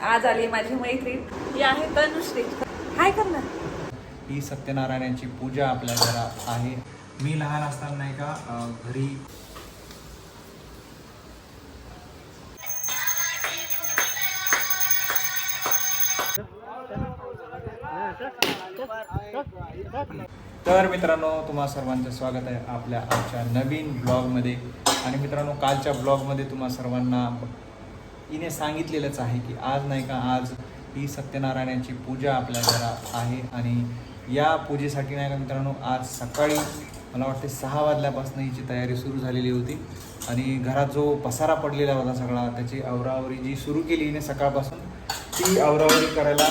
आज आली माझी मैत्रीण. ही आहे तनुश्री. हाय करणार ही सत्यनारायणाची पूजा आपल्या घरात आहे. मी लहान असताना नाही का अं, घरी तर मित्रांनो तुम्हा सर्वांचं स्वागत आहे आपल्या आजच्या नवीन ब्लॉगमध्ये आणि मित्रांनो कालच्या ब्लॉगमध्ये तुम्हा सर्वांना हिने सांगितलेलंच आहे की आज नाही का आज ही सत्यनारायणाची पूजा आपल्या घरात आहे आणि या पूजेसाठी नाही का मित्रांनो आज सकाळी मला वाटते सहा वाजल्यापासून हिची तयारी सुरू झालेली होती. आणि घरात जो पसारा पडलेला होता सगळा त्याची आवरावरी जी सुरू केली हिने सकाळपासून ती आवरावरी करायला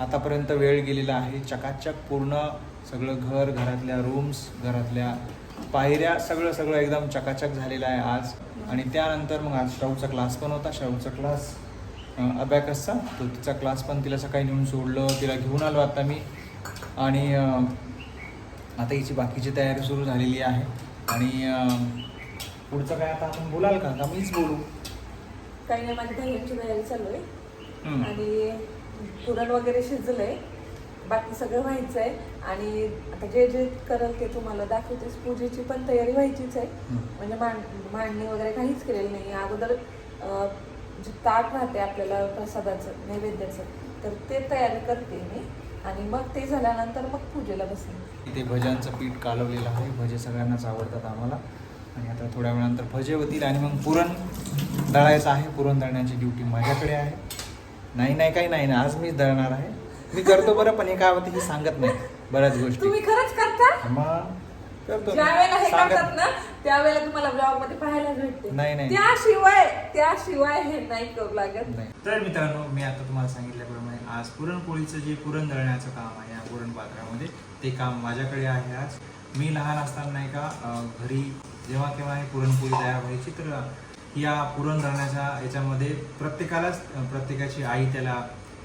आतापर्यंत वेळ गेलेला आहे. चकाचक पूर्ण सगळं घर घरातल्या रूम्स घरातल्या पायऱ्या सगळं सगळं एकदम चकाचक झालेलं आहे आज. आणि त्यानंतर मग आज शाहूचा क्लास पण होता. शाहूचा क्लास अबॅकसचा. तो तिचा क्लास पण तिला सकाळी नेऊन सोडलं तिला घेऊन आलो आता मी. आणि आता हिची बाकीची तयारी सुरू झालेली आहे. आणि पुढचं काय आता आपण बोलाल का? का मीच बोलू. काही नाही माझी दह्यांची तयारी चालू आहे. आणि पुरण वगैरे शिजलंय. बाकी सगळं व्हायचंय. आणि आता जे जे करल ते तुम्हाला दाखवतेच पूजेची पण तयारी व्हायचीच आहे. म्हणजे मांड मांडणी वगैरे काहीच केलेलं नाही. अगोदर जे ताट राहते आपल्याला प्रसादाचं नैवेद्याचं तर ते तयारी करते मी. आणि मग ते झाल्यानंतर मग पूजेला बसेन. इथे भज्यांचं पीठ कालवलेलं आहे. भजे सगळ्यांनाच आवडतात आम्हाला. आणि आता थोड्या वेळानंतर भजे होतील आणि मग पुरण दळायचं आहे. पुरण दळण्याची ड्युटी माझ्याकडे आहे. नाही नाही काही नाही ना आज मीच दळणार आहे. मी करतो बरं पण हे काय होतं हे सांगत नाही. बऱ्याच गोष्टी. तुम्ही खरंच करता? मग करतो. ज्या वेळेला हे सांगत करतात ना त्यावेळेला तुम्हाला ब्लॉगमध्ये पाहायला भेटते. नाही, नाही. त्याशिवाय त्याशिवाय हे नाही करू लागत. नाही. तर मित्रांनो मी आता तुम्हाला सांगितल्याप्रमाणे आज पुरणपोळीचं जे पुरण दळण्याचं काम आहे या पुरण पात्रामध्ये ते काम माझ्याकडे आहे आज. मी लहान असताना नाही का अं, घरी जेव्हा केव्हा हे पुरणपोळी तयार व्हायची तर अं, या पुरण दळण्याच्या याच्यामध्ये प्रत्येकालाच अं, प्रत्येकाची आई त्याला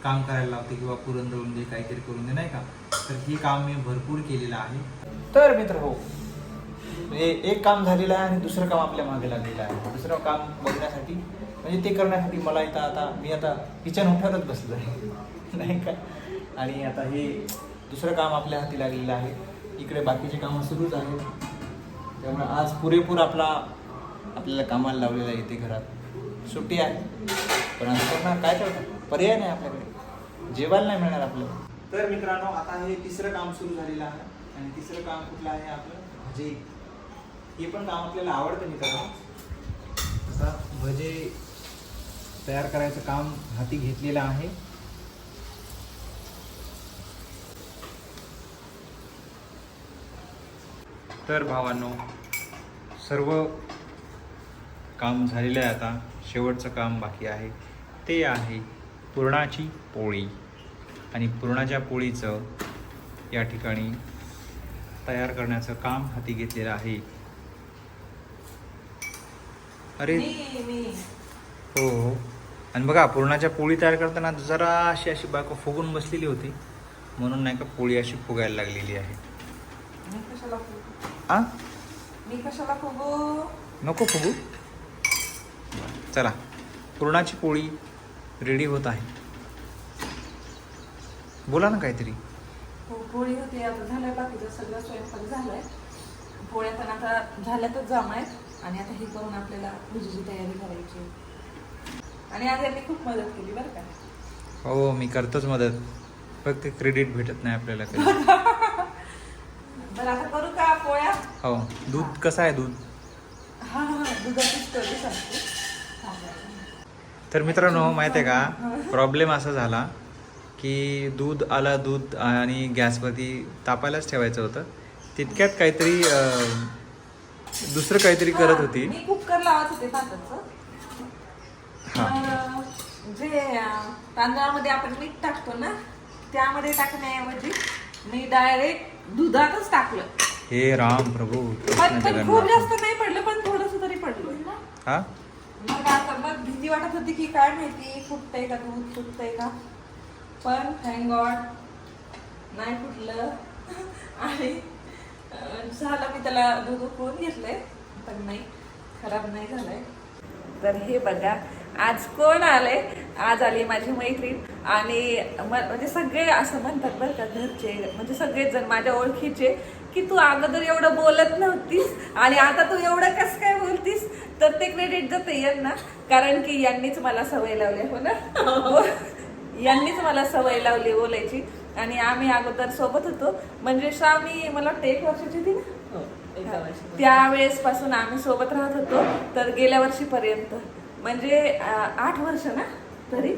काम करायला लावते किंवा पुरण दळून दे काहीतरी करून दे नाही का? तर हे काम मी भरपूर केलेलं आहे. तर मित्र हो म्हणजे एक काम झालेलं आहे आणि दुसरं काम आपल्या मागे लागलेलं आहे. दुसरं काम बघण्यासाठी म्हणजे ते करण्यासाठी मला इथं आता मी आता किचन उठतच बसलो आहे नाही का? आणि आता हे दुसरं काम आपल्या हाती लागलेलं आहे. इकडे बाकीचे कामं सुरूच आहेत. त्यामुळे आज पुरेपूर आपला आपल्याला कामाला लावलेला आहे इथे घरात. सुट्टी आहे. पण आज करणार काय करणार पर्याय नाही आपल्याकडे. जेवायला नाही मिळणार आपल्याला तर मित्रांनो आता हे तिसरं काम सुरू झालेलं आहे. आणि तिसरं काम कुठलं आहे आपलं? भजे. हे पण काम आपल्याला आवडतं मित्रांनो. आता भजे तयार करायचं काम हाती घेतलेलं आहे. तर भावांनो सर्व काम झालेलं आहे आता. शेवटचं काम बाकी आहे. ते आहे पुरणाची पोळी. आणि पुरणाच्या पोळीचं या ठिकाणी तयार करण्याचं काम हाती घेतलेलं आहे. अरे. हो हो. आणि बघा पुरणाच्या पोळी तयार करताना जरा अशी अशी बायको फुगून बसलेली होती. म्हणून नाही का पोळी अशी फुगायला लागलेली आहे. मी कशाला फुगू? आ? मी कशाला फुगू? नको फुगू. चला. पुरणाची पोळी रेडी होत आहे. बोला ना काहीतरी. हो, पोळी होती आता झालंय बाकीचं सगळं स्वयंपाक झालाय. पोळ्या पण आता झाल्यातच जाम आहेत. आणि आता हे करून आपल्याला पूजेची तयारी करायची. आणि आज यांनी खूप मदत केली बरं का. हो मी करतोच मदत. फक्त क्रेडिट भेटत नाही आपल्याला कधी. बरं आता करू का पोळ्या? हो दूध कसं आहे दूध? हा हा दुधाची स्टोरी सांगते. थांबा. तर मित्रांनो माहिती आहे का? प्रॉब्लेम असा झाला. की दूध आला दूध आणि गॅसवरती तापायलाच ठेवायचं होतं. तितक्यात काहीतरी दुसरं काहीतरी करत होती. मी कुकर लावत होते भाताचं. हा. जे तांदळामध्ये आपण मीठ टाकतो ना त्यामध्ये टाकण्याऐवजी मी डायरेक्ट दुधातच टाकलं. हे राम प्रभू खूप जास्त नाही पडलं पण थोडस तरी पडलं. हा? मग आता मग भीती वाटत होती की काय माहिती फुटतंय का दूध फुटतंय का? पण थँक गॉड नाही फुटलं. आणि झालं मी त्याला दूध उकळून घेतलंय पण नाही खराब नाही झालंय. तर हे बघा आज कोण आले? आज आली माझी मैत्रीण. आणि म्हणजे सगळे असं म्हणतात बरं का घरचे म्हणजे सगळेच जण माझ्या ओळखीचे की तू अगोदर एवढं बोलत नव्हतीस आणि आता तू एवढं कसं काय बोलतीस? तर ते क्रेडिट जाते यांना. कारण की यांनीच मला सवय लावली हो ना? यांनीच मला सवय लावली बोलायची. आणि आम्ही अगोदर सोबत होतो. म्हणजे श्रावणी मला वाटतं एक वर्षाची होती ना? हो. त्यावेळेस पासून आम्ही सोबत राहत होतो. तर गेल्या वर्षीपर्यंत. म्हणजे आठ वर्ष ना? तरी.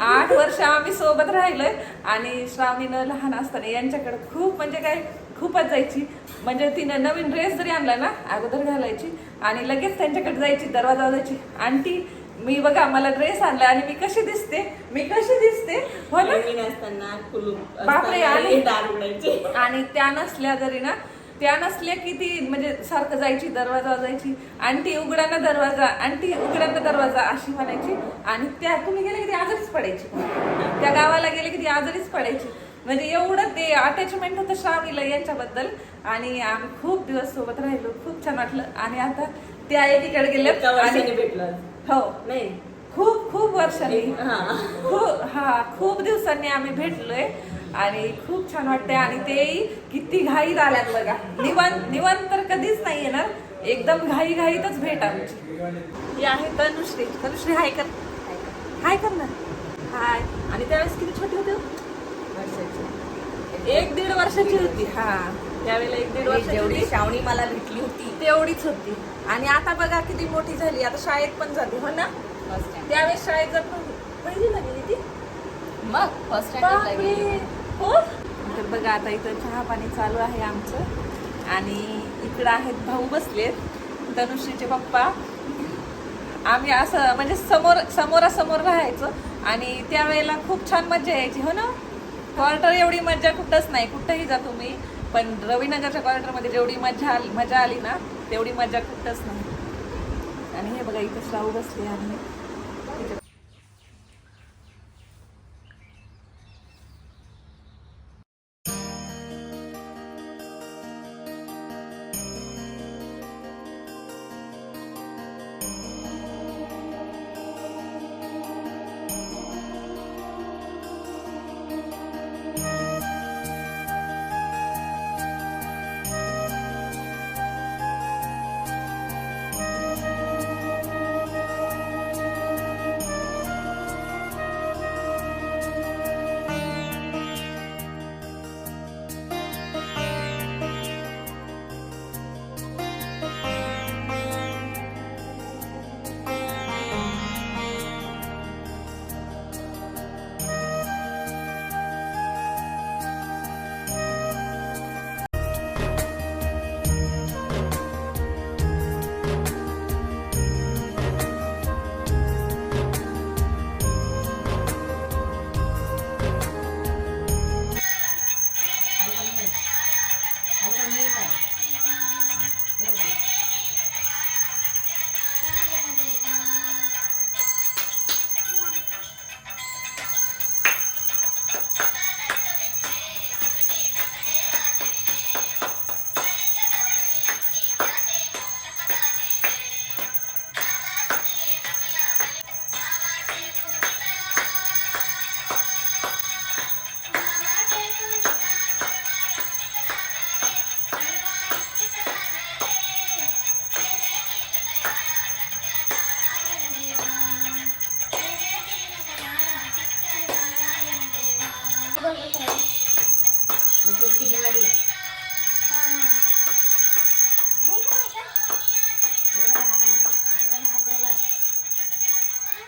आठ वर्ष. आम्ही सोबत राहिलोय. आणि श्रावणीनं लहान असताना यांच्याकडे खूप म्हणजे काय खूपच जायची. म्हणजे तिनं नवीन ड्रेस जरी आणला ना अगोदर घालायची. आणि लगेच त्यांच्याकडे जायची दरवाजा जायची. आंटी मी बघा मला ड्रेस आणला आणि मी कशी दिसते? मी कशी दिसते? हो ना? बापरे, आणि- आणि त्या नसल्या जरी ना त्या नसल्या की ती म्हणजे सारखं जायची दरवाजा जायची आंटी उघडा ना दरवाजा आंटी उघडा ना दरवाजा अशी म्हणायची आणि त्या तुम्ही गेले की ती आजारीच पडायची. त्या गावाला गेले की ती आजारीच पडायची. म्हणजे एवढं ते अटॅचमेंट होतं श्रावणीला यांच्याबद्दल. आणि आम्ही खूप दिवस सोबत राहिलो खूप छान वाटलं. आणि आता त्या एकीकडे गेले एका वर्षाने भेटलो. हो नाही. खूप खूप वर्षांनी. हा. खूप हा खूप दिवसांनी आम्ही भेटलोय आणि खूप छान वाटतंय. आणि तेही किती घाईत आल्यात बघा. निवांत निवांत तर कधीच नाही येणार. एकदम घाई घाईतच भेट आमची. ही आहे तनुश्री. तनुश्री हाय कर. हाय कर ना हाय आणि त्यावेळेस किती छोटी होती? वर्षाची. एक दीड वर्षाची होती. हा. त्यावेळेला एक दीड वर्षाची जेवढी श्रावणी मला भेटली होती. तेवढीच होती. आणि आता बघा किती मोठी झाली. आता शाळेत पण जाते. हो ना? त्यावेळेस शाळेत जात नव्हती. पहिलीला गेली ती? मग फर्स्ट. हो? तर बघा आता इथं चहा पाणी चालू आहे आमचं. आणि इकडं आहेत भाऊ बसलेत. धनुश्रीचे पप्पा. आम्ही असं म्हणजे समोर समोरासमोर राहायचो. आणि त्यावेळेला खूप छान मजा यायची. हो ना? क्वार्टर एवढी मजा कुठंच नाही. कुठंही जा तुम्ही. पण रविनगरच्या क्वार्टरमध्ये जेवढी मजा आली मजा आली ना तेवढी मजा कुठंच नाही. आणि हे बघा इथं राहू बसले आणि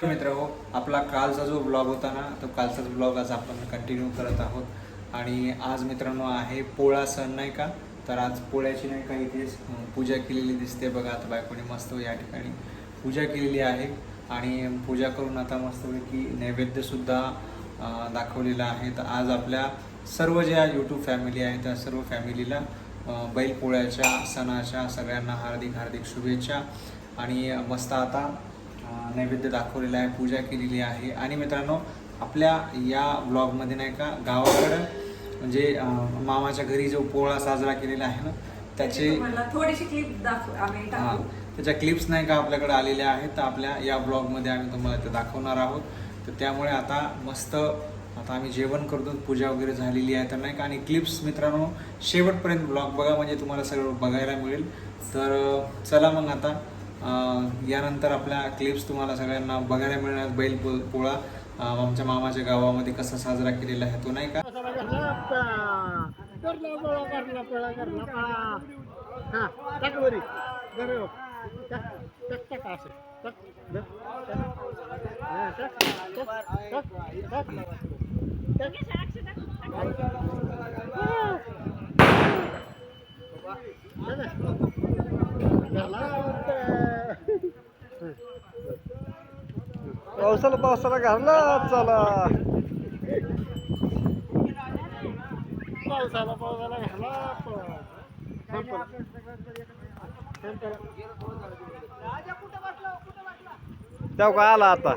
मित्र हो आपला कालचा जो ब्लॉग होता ना तो कालचाच ब्लॉग आज आपण कंटिन्यू करत आहोत. आणि आज मित्रांनो आहे पोळा सण नाही का? तर आज पोळ्याची नाही का इथे पूजा केलेली दिसते बघा. आता बायकोने मस्त या ठिकाणी पूजा केलेली आहे. आणि पूजा करून आता मस्तपैकी नैवेद्यसुद्धा दाखवलेला आहे. तर आज आपल्या सर्व ज्या यूट्यूब फॅमिली आहे त्या सर्व फॅमिलीला बैलपोळ्याच्या सणाच्या सगळ्यांना हार्दिक हार्दिक शुभेच्छा. आणि मस्त आता नैवेद्य दाखवलेला आहे पूजा केलेली आहे. आणि मित्रांनो आपल्या या ब्लॉगमध्ये नाही का गावाकडं म्हणजे मामाच्या घरी जो पोळा साजरा केलेला आहे ना त्याचे थोडीशी क्लिप दाखव त्याच्या क्लिप्स नाही का आपल्याकडे आलेल्या आहेत. तर आपल्या या ब्लॉगमध्ये आम्ही तुम्हाला ते दाखवणार आहोत. तर त्यामुळे आता मस्त आता आम्ही जेवण करतो. पूजा वगैरे झालेली आहे तर नाही का. आणि क्लिप्स मित्रांनो शेवटपर्यंत ब्लॉग बघा. म्हणजे तुम्हाला सगळं बघायला मिळेल. तर चला मग आता. यानंतर आपल्या क्लिप्स तुम्हाला सगळ्यांना बघायला मिळणार बैल पोळा आमच्या मामाच्या गावामध्ये कसा साजरा केलेला आहे तो नाही का पावसाला पावसाला घालला चला. पावसाला पावसाला घाला तेव्हा का आला आता?